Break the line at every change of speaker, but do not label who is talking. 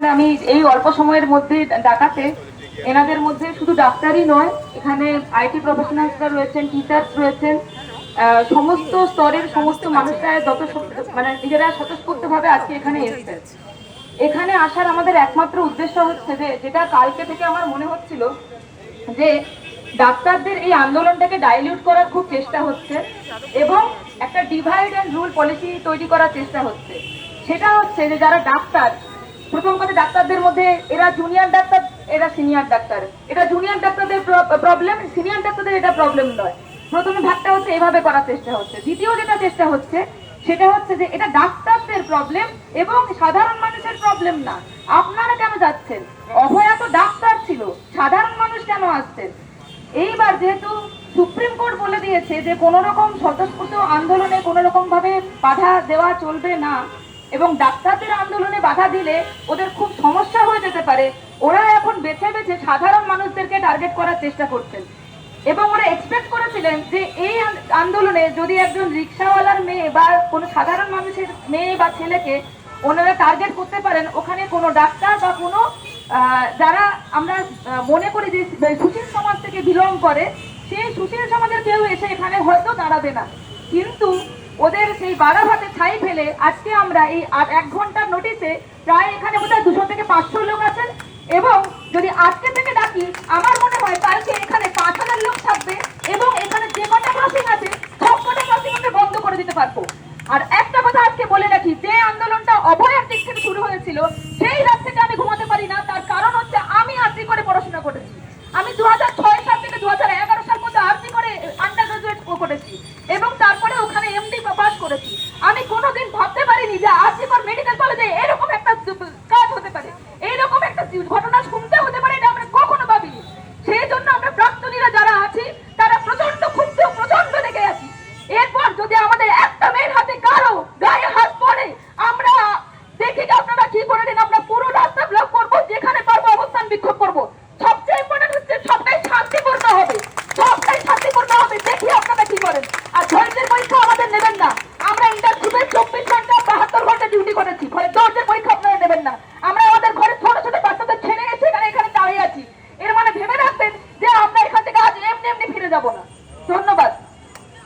আমি এই অল্প সময়ের মধ্যে ডাকাতে, এনাদের মধ্যে শুধু ডাক্তারই নয়, এখানে আইটি প্রফেশনালসরা রয়েছেন, টিচার্স রয়েছেন সমস্ত স্তরের সমস্ত মানুষরা যত মানে নিজেরা স্বতঃস্ফূর্তভাবে আজকে এখানে এসেছেন এখানে আসার আমাদের একমাত্র উদ্দেশ্য হচ্ছে যে, যেটা কালকে থেকে আমার মনে হচ্ছিল যে, ডাক্তারদের এই আন্দোলনটাকে ডাইলিউট করার খুব চেষ্টা হচ্ছে এবং একটা ডিভাইড অ্যান্ড রুল পলিসি তৈরি করার চেষ্টা হচ্ছে। সেটা হচ্ছে যে, যারা ডাক্তার প্রথম কথা ডাক্তারদের মধ্যে এরা জুনিয়র ডাক্তার, এরা সিনিয়র ডাক্তার। এটা জুনিয়র ডাক্তারদের প্রবলেম সিনিয়র ডাক্তারদের এটা প্রবলেম নয়। প্রথমে ভাগটা হচ্ছে এভাবে করার চেষ্টা হচ্ছে। দ্বিতীয় যেটা চেষ্টা হচ্ছে, সেটা হচ্ছে যে এটা ডাক্তারদের প্রবলেম এবং সাধারণ মানুষের প্রবলেম না। আপনারা কেন যাচ্ছেন? অভয়া তো ডাক্তার ছিল, সাধারণ মানুষ কেন আসছেন? এইবার যেহেতু সুপ্রিম কোর্ট বলে দিয়েছে যে কোন রকম স্বতঃস্ফূর্ত আন্দোলনে কোন রকম ভাবে বাধা দেওয়া চলবে না এবং ডাক্তারদের আন্দোলনে বাধা দিলে ওদের খুব সমস্যা হয়ে যেতে পারে। ওরা এখন বেছে বেছে সাধারণ মানুষদেরকে টার্গেট করার চেষ্টা করছেন। এবং ওরা এক্সপেক্ট করেছিলেন যে এই আন্দোলনে যদি একজন রিক্সাওয়ালার মেয়ে বা কোনো সাধারণ মানুষের মেয়ে বা ছেলেকে ওনারা টার্গেট করতে পারেন, ওখানে কোনো ডাক্তার বা কোনো যারা আমরা মনে করি যে সুশীল সমাজ থেকে বিলং করে, সেই সুশীল সমাজের কেউ এসে এখানে হয়তো দাঁড়াবে না। কিন্তু ওদের সেই বাড়া ভাতে ছাই ফেলে আজকে আমরা এই এক ঘণ্টার নোটিসে প্রায় এখানে বোধহয় দুশো থেকে পাঁচশো লোক আছেন। এবং যদি আজকে থেকে ডাকি, আমার মনে হয় কালকে এখানে পাঁচ হাজার লোক থাকবে এবং এখানে যে কটা ক্রসিং আছে, সব কটা ক্রসিং আমরা বন্ধ করে দিতে পারব। আর একটা কথা আজকে বলে রাখি, যে আন্দোলনটা অভয়ের দিক থেকে শুরু হয়েছিল, সেই যদি আমাদের একটা মেয়ের হাতে কারও গায়ে হাত পড়ে, আমরা দেখি আপনারা কি করে দিন আমরা পুরো রাস্তা ব্লক করব, যেখানে পারব অবস্থান বিক্ষোভ করব। সবচেয়ে ইম্পর্টেন্ট হচ্ছে সবটাই শান্তিপূর্ণ হবে। সবটাই শান্তিপূর্ণ হবে, দেখি আপনারা কি করেন। আর ধৈর্যের পরীক্ষা আমাদের নেবেন না। আমরা ইন্টারভিউতে চব্বিশ ঘণ্টা, বাহাত্তর ঘণ্টা ডিউটি করেছি। ফলে ধৈর্যের পরীক্ষা আপনারা নেবেন না। আমরা আমাদের ঘরে ছোট ছোট বাচ্চাদের ছেড়ে গেছি এখানে এখানে দাঁড়িয়ে আছি। এর মানে ভেবে রাখবেন যে আমরা এখান থেকে আজ এমনি এমনি ফিরে যাব না।